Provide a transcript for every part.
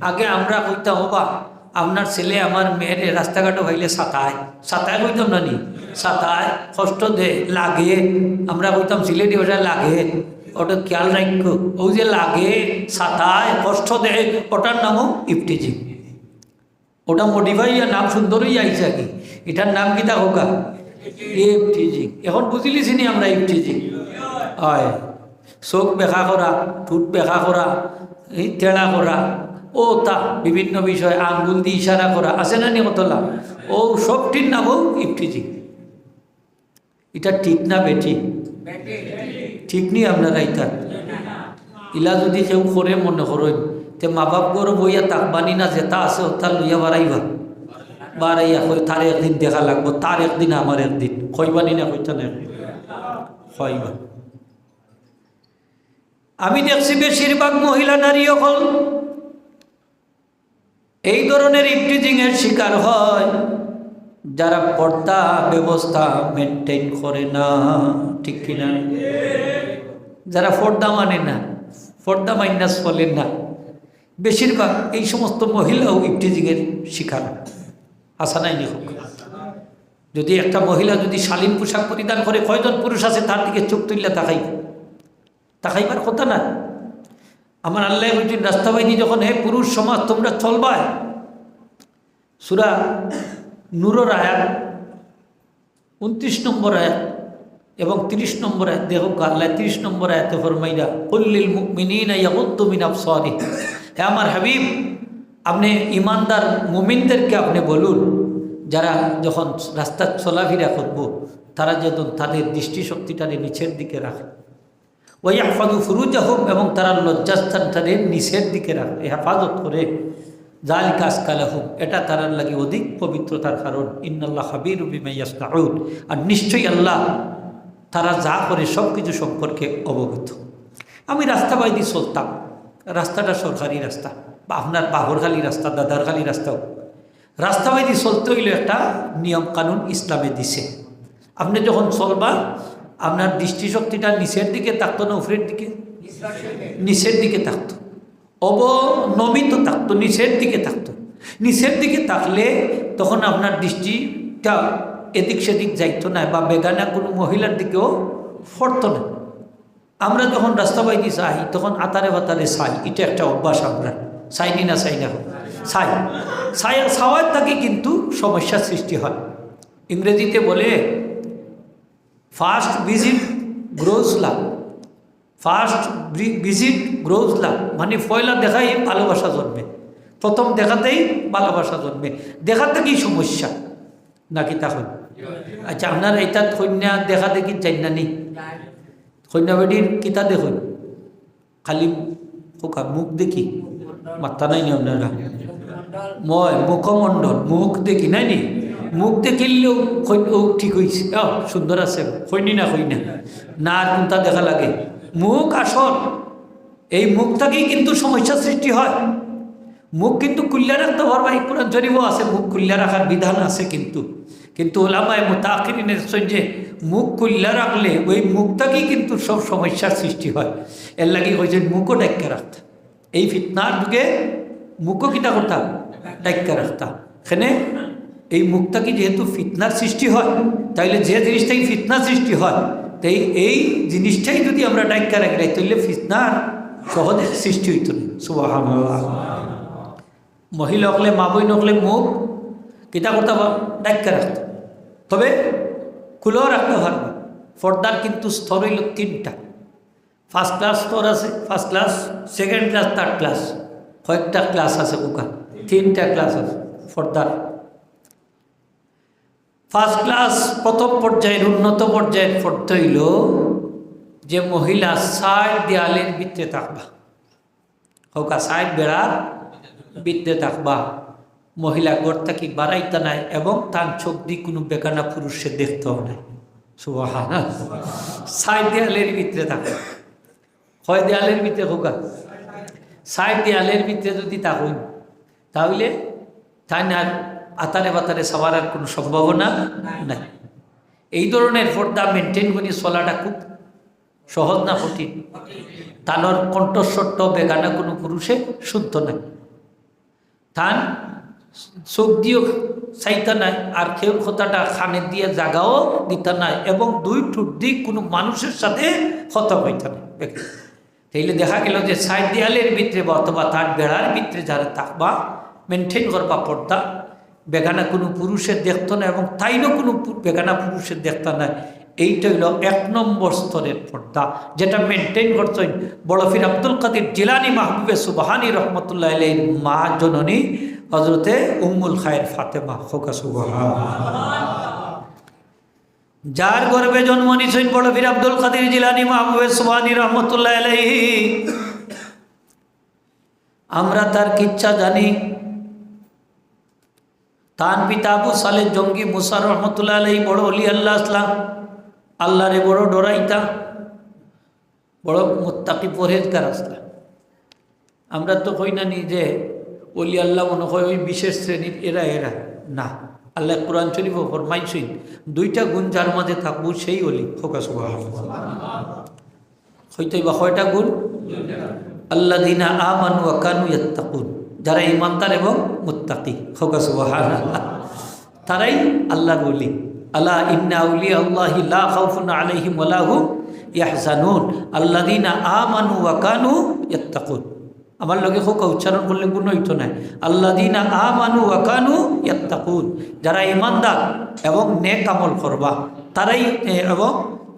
আগে আমরা কইতাম হবা আপনার ছেলে আমার মেয়ের রাস্তাঘাটও ভাইলে সাতায়। সাতায় কইতাম না নি? সাতায় কষ্ট দে, লাগে। আমরা কইতাম সিলেটি ভাষা লাগে। ওটা খেয়াল রাখো ও যে লাগে, সাতায় কষ্ট দে। ওটার নামও ইফটিজিং। ওটা মডিফাই নাম সুন্দরই আইছে কি? এটার নাম কি তা হোকা ইফটিজিং। এখন বুঝিলিছি নি আমরা ইফটিজিং? হয়। চোখ বেকা করা, ঠোঁট বেকা করা, এই তেড়া করা। ও তা বিভিন্ন বিষয় আঙ্গুল দিয়ে ইশারা করা, আছে না নি কতলা ও সবটির নামও ইফটিজিং। এটা ঠিক না বেটি ঠিক নি আপনারা ইটা ইলা যদি কেউ করে মনে করেন, তে মা বাপ গরু বইয়া তাক বানি না যেটা আছে ওটা লইয়া বাড়াইবা বাড়াইয়া কই তার একদিন দেখা লাগবো তার একদিন আমার একদিন। কইবানি না কইতা না আমি দেখছি বেশিরভাগ মহিলা নারী হল এই ধরনের ইফটিজিংয়ের শিকার হয় যারা পর্দা ব্যবস্থা মেনটেন করে না, ঠিক কিনা? যারা পর্দা মানে না, পর্দা মাইনাস বলেন না। বেশিরভাগ এই সমস্ত মহিলাও ইফটিজিংয়ের শিকার। আসা নাই হোক যদি একটা মহিলা যদি শালীন পোশাক পরিধান করে, কয়জন পুরুষ আছে তার দিকে চোখ তুললে তাকাই তাকাইবার কথা না। আমার আল্লাহ বলছেন, রাস্তা বাইনি যখন, হে পুরুষ সমাজ, তোমরা চলবায় সুরা নূরর আয়াত, উনত্রিশ নম্বর আয়াত এবং তিরিশ নম্বর আয়াত, দেখো আল্লাহ তিরিশ নম্বর আয়াতে ফরমাইরা কল্লিল মিনিনা ইয়াগুদ্দু মিন আবসারি হে আমার হাবিব, আপনি ইমানদার মুমিনদেরকে আপনি বলুন, যারা যখন রাস্তা চলাফেরা করব, তারা যখন তাদের দৃষ্টিশক্তিটারে নিচের দিকে রাখে। ওই হেফাজু ফুরুজা হোক এবং তারা লজ্জাস্থান তাদের নিচের দিকে রাখে, হেফাজত করে। জাল কাজ কালা হোক এটা তারার লাগে অধিক পবিত্রতার কারণ। ইন্নাল্লাহ হাবির বিমাইয়াস্তাউদ আর নিশ্চয়ই আল্লাহ তারা যা করে সব কিছু সম্পর্কে অবগত। আমি রাস্তা বাইদি চলতাম, রাস্তাটা সরকারি রাস্তা, বা আপনার বাহরখালি রাস্তা, দাদারখালি রাস্তাও। রাস্তা বাইদি চলতে হইলে একটা নিয়ম কানুন ইসলামে দিছে। আপনি যখন চলবা আপনার দৃষ্টিশক্তিটা নিচের দিকে থাকতো না উপরের দিকে? নিচের দিকে থাকতো অবনমিত থাকতো নিচের দিকে থাকতো নিচের দিকে থাকলে তখন আপনার দৃষ্টিটা এদিক সেদিক যাইতো না বা বেগানা কোনো মহিলার দিকেও ফরতো না। আমরা যখন রাস্তা বাইদি চাই, তখন আতারে বাতারে চাই। এটা একটা অভ্যাস আমরা। চাইনি না চাই না চাই। চাই চাওয়ার থাকে কিন্তু সমস্যার সৃষ্টি হয়। ইংরেজিতে বলে first visit grows love first visit grows love মানে পয়লা দেখাই ভালোবাসা জন্মে। প্রথম দেখাতেই ভালোবাসা জন্মে। দেখার থেকেই সমস্যা? নাকি তখন আচ্ছা আপনার এটা কন্যা দেখা দেখি চাই না নি? কন্যা বেটির কিতা দেখুন? খালি খোকা, মুখ দেখি? মাত্রা নাই নি আপনারা মই, মুখমণ্ডল, মুখ দেখি, নাই নি? মুখ দেখিলেও ও, ঠিক হয়েছে অ সুন্দর আছে। হইনি না হই না না কোনটা দেখা লাগে? মুখ আসল। এই মুখটাকেই কিন্তু সমস্যার সৃষ্টি হয়। মুখ কিন্তু কুল্লা রাখতে পারবা এই কোরআন শরীফও আছে। মুখ কুল্লা রাখার বিধান আছে কিন্তু। কিন্তু ওলামায় মোতাকিনের যে মুখ কুল্লা রাখলে ওই মুখ মুখটাকেই কিন্তু সব সমস্যার সৃষ্টি হয়। এর লাগে হয়েছে মুখও ডাক্কা রাখতে এই ফিতনার যুগে মুখও কিটা করতাম ডাক্কা রাখতাম এখানে এই মুখটাকে যেহেতু ফিতনার সৃষ্টি হয়, তাইলে যে জিনিসটাই ফিতনার সৃষ্টি হয়, তাই এই জিনিসটাই যদি আমরা ডাক্কা রাখি তাইলে ফিতনার সহজে সৃষ্টি হইত মহিলা হকলে, মা বই নকলে মুখ কিতা করতে ডাক্কা রাখতো তবে খুলেও রাখতে পারবে। পর্দার কিন্তু স্তর হইল তিনটা। ফার্স্ট ক্লাস স্তর আছে first class second class third class কয়েকটা ক্লাস আছে ওকা তিনটা ক্লাস আছে পর্দার। ফার্স্ট ক্লাস প্রথম পর্যায়ের, উন্নত পর্যায়ের পড়তে হইল যে মহিলা সাইড দেয়ালের ভিতরে থাকবা। হোকা সাইড বেড়ার বিদ্যে থাকবা। মহিলা গড়টা কি বাড়াইতে নাই এবং তার চোখ দিয়ে কোনো বেকানা পুরুষে দেখতেও নাই। সুবাহা সাইড দেয়ালের ভিতরে থাকবা। হয় দেয়ালের ভিতরে হোকা? সাইড দেয়ালের ভিতরে যদি থাকুন, তাহলে তাই না আতারে বাতারে সবার আর কোনো সম্ভাবনা নাই। এই ধরনের পর্দা মেনটেন করে, চলাটা খুব সহজ না কঠিন। তানোর কণ্ঠস্বরটা বেগানা কোনো পুরুষে শুদ্ধ নাই। থান, চোখ দিয়েও চাইতা নাই, আর খেউর কথাটা খানে দিয়ে জাগাও দিতা নাই, এবং দুই ঠুট দিক কোনো মানুষের সাথে হতা হইতা নাই। তাইলে দেখা গেল যে সাইড দেয়ালের ভিতরে বা অথবা তার বেড়ার ভিতরে যারা থাকবা মেনটেন করবা পর্দা। বেগানা কোনো পুরুষের দেখতো না এবং তাইনও কোনো বেগানা পুরুষের দেখত না। এইটা হইল এক নম্বর স্তরের পর্দা, যেটা মেনটেন করছেন বড় ফির আব্দুল কাদির জিলানি মাহবুবে সুবাহানি রহমতুল্লাহ আলাইহির মা জননী হজরতে উম্মুল খায়ের ফাতেমা। খোকা সুবাহা যার গর্বে জন্ম নিছেন বড় ফির আব্দুল কাদির জিলানি মাহবুবে সুবাহানি রহমতুল্লাহ আলাইহি। আমরা তার কিচ্ছা জানি তার পিতা আবু সালে জঙ্গি মুসা রহমতুল্লাহ আলাই বড় অলি আল্লাহ আসলাম। আল্লাহরে বড় ডরাইতা, বড় মুত্তাকি পরহেজগার আসলাম। আমরা তো কই না নি যে অলি আল্লাহ মনে হয় ওই বিশেষ শ্রেণির, এরা এরা, না। আল্লাহ কোরআন শরীফ ফরমাইছেন, দুইটা গুণ যার মাঝে থাকব সেই অলি। ফোকাস হইতে বা কয়টা গুণ? আল্লাহ দিনা আমানু আকানু ইয়াত্তাকুন। যারা ইমানদার এবং মুত্তাকি। ফোকাস তারাই আল্লাহর বলি আল্লাহ ইন্না উলি আল্লাহি লা খাউফুন আলাইহিম ওয়া লাহুম ইয়াহজানুন। আল্লাযিনা আমানু ওয়া কানু ইয়াত্তাকুন। আমার লগে হোক উচ্চারণ করলে গুণ হইতো না আল্লাযিনা আমানু ওয়া কানু ইয়াত্তাকুন। যারা ইমানদার এবং নেক আমল করবা, তারাই এবং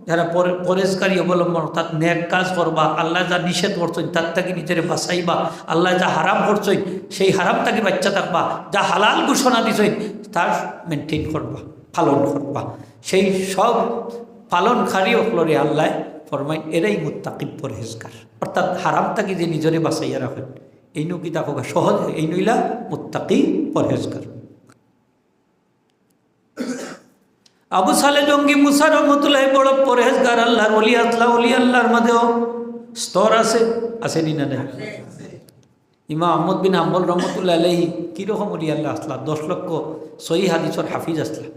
যারা পরে- পরেশকারী অবলম্বন, অর্থাৎ নেক কাজ করবা, আল্লাহ যা নিষেধ করছেন, তার তাকে নিজের বাঁচাইবা, আল্লাহ যা হারাম করছেন, সেই হারাম তাকে বাচ্চা থাকবা, যা হালাল ঘোষণা দিছেন, তার মেনটেন করবা, পালন করবা। সেই সব পালনকারী অকলরে আল্লাহ ফরমাই এরাই মুত্তাকিব পরহেজগার। অর্থাৎ হারাম তাকে যে নিজরে বাঁচাইয়া রাখেন, এই নু কি তাকে সহজ, এই নইলা মুত্তাকি পরহেজগার। আবু সালে জঙ্গি মুসা রহমতুল্লাহ বড় পরহেজগার আল্লাহর অলি আল্লাহ অলি আল্লাহর মধ্যেও স্তর আছে, আসেনি না না ইমা আহমদ বিন আম্বল রহমতুল্লাহ আলহি কীরকম অলি আল্লাহ আসলা? দশ লক্ষ সহি হাদিসর হাফিজ আসলা।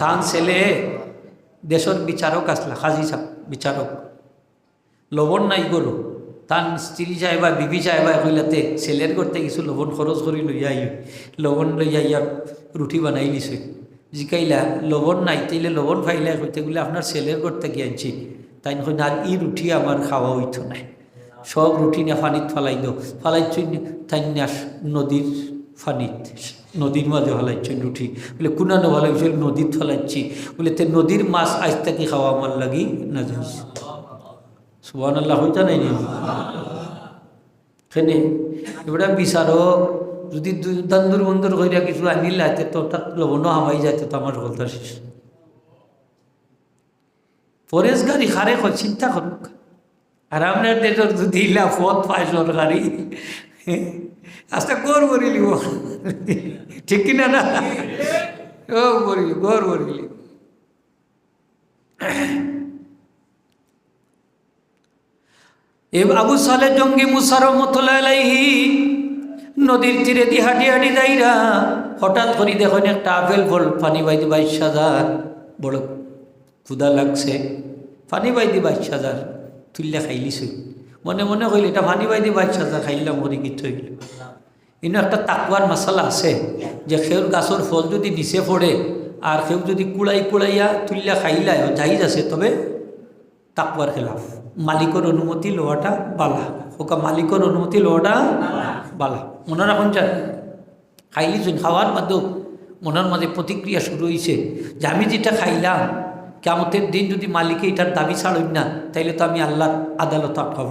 তান ছেলে, দেশের বিচারক আসলা সাহ, বিচারক। লবণ নাই গরু। তান স্ত্রী যায় বা বিবি যায় বা কইলাতে ছেলের করতে কিছু লবণ খরচ করে লইয়া লবণ লইয়া ইয়া রুটি বানাই লিছে জিকাইলা, লবণ নাই তাইলে লবণ ফাইলে কইতে গেলে আপনার ছেলের করতে গিয়ে আনছি। তাই কই না ই রুটি আমার খাওয়া হইতো না। সব রুটি না ফানিত ফালাই দো ফালাইছই তাই না নদীর ফানিত নদীর মাঝে ফলাইছেন রুটি। বলে, কুনানো ফলাইছিল নদীত ফলাইছি। বলে, তে নদীর মাছ আজ থেকে খাওয়া আমার লাগি না যাইছে সুবান আল্লাহ হইতা নাই নি? এবার বিচারক যদি দান্দুর বন্দুর কইরা কিছু আনিল আইতে তো তার লবণও হামাই যাইতে তো আমার বলতে শেষ। পরেশ গাড়ি খারে কয় চিন্তা করুক আর আপনার দেশের যদি ইলা পথ পায় সরকারি আস্তে গোর করি লিব। ঠিক কিনা না ও করি গোর করি এ আবু সালে জঙ্গি মুসার মতলাইহি নদীর তীরে দি হাঁটি হাঁটি যাইরা, হঠাৎ করে দেখুন একটা আপেল ফল, পানি বাইদি বাইশ হাজার বড় ক্ষুদা লাগছে। পানি বাইদি বাইশ হাজার তুললে খাইলিছে মনে মনে কইলে, এটা পানি বাইদি বাইশ হাজার খাইলাম মরি কি থইল ইনো একটা তাকুয়ার মশালা আছে, যে সেউর গাছর ফল যদি নিচে পড়ে আর সেউ যদি কুড়াই কুড়াইয়া তুললে খাইলায় যাই আছে তবে তাকুয়ার খেলাফ। মালিকর অনুমতি লওয়াটা বালা। ওকা মালিকর অনুমতি লওয়াটা বালা। মনে রাখুন চান খাইলিছেন খাওয়ার মাধ্যম মনের মাঝে প্রতিক্রিয়া শুরু হয়েছে যে আমি যেটা খাইলাম কেমতের দিন যদি মালিকে এটার দাবি ছাড়ই না, তাইলে তো আমি আল্লাহর আদালত আটকাব।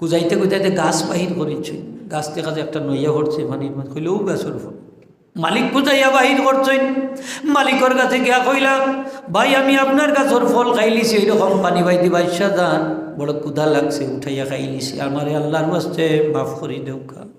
কুজাইতে কুজাইতে গাছ বাহির করেছে। গাছ দেখা যায় একটা নইয়া ঘটছে মানে কইলেও গাছের ফল মালিক বুঝাইয়া বাহির করছেন। মালিকর কাছে গিয়া কইলাম, ভাই, আমি আপনার গাছর ফল খাইলিছি, এইরকম পানি দিবা বাইসা যান। বড় কুদা লাগছে, উঠাইয়া খাইলিছি। আমারে আল্লাহর বাস্তে মাফ করি দেউকা।